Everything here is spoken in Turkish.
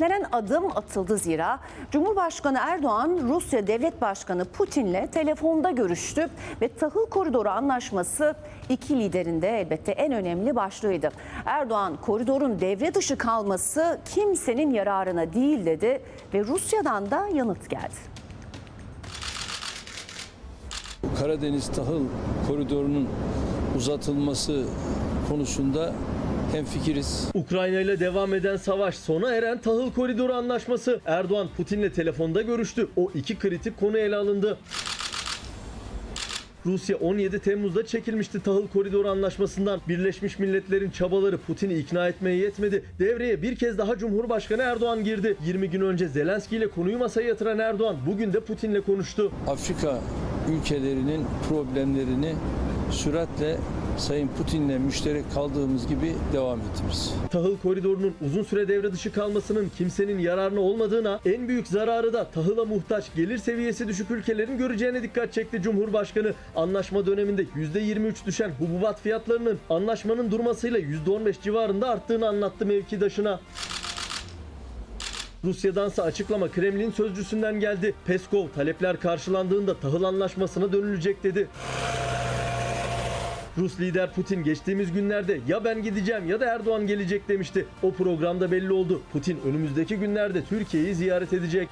beklenen adım atıldı zira Cumhurbaşkanı Erdoğan Rusya Devlet Başkanı Putin'le telefonda görüştü ve tahıl koridoru anlaşması iki liderin de elbette en önemli başlığıydı. Erdoğan koridorun devre dışı kalması kimsenin yararına değil dedi ve Rusya'dan da yanıt geldi. Karadeniz tahıl koridorunun uzatılması konusunda hemfikiriz. Ukrayna ile devam eden savaş sona eren tahıl koridoru anlaşması. Erdoğan Putin'le telefonda görüştü. O iki kritik konu ele alındı. Rusya 17 Temmuz'da çekilmişti tahıl koridoru anlaşmasından. Birleşmiş Milletler'in çabaları Putin'i ikna etmeye yetmedi. Devreye bir kez daha Cumhurbaşkanı Erdoğan girdi. 20 gün önce Zelenski ile konuyu masaya yatıran Erdoğan bugün de Putin'le konuştu. Afrika ülkelerinin problemlerini süratle Sayın Putin'le müşterek kaldığımız gibi devam ettiririz. Tahıl koridorunun uzun süre devre dışı kalmasının kimsenin yararına olmadığına, en büyük zararı da tahıla muhtaç gelir seviyesi düşük ülkelerin göreceğine dikkat çekti Cumhurbaşkanı. Anlaşma döneminde %23 düşen hububat fiyatlarının anlaşmanın durmasıyla %15 civarında arttığını anlattı mevkidaşına. Rusya'dansa açıklama Kremlin sözcüsünden geldi. Peskov talepler karşılandığında tahıl anlaşmasına dönülecek dedi. Rus lider Putin geçtiğimiz günlerde ya ben gideceğim ya da Erdoğan gelecek demişti. O programda belli oldu. Putin önümüzdeki günlerde Türkiye'yi ziyaret edecek.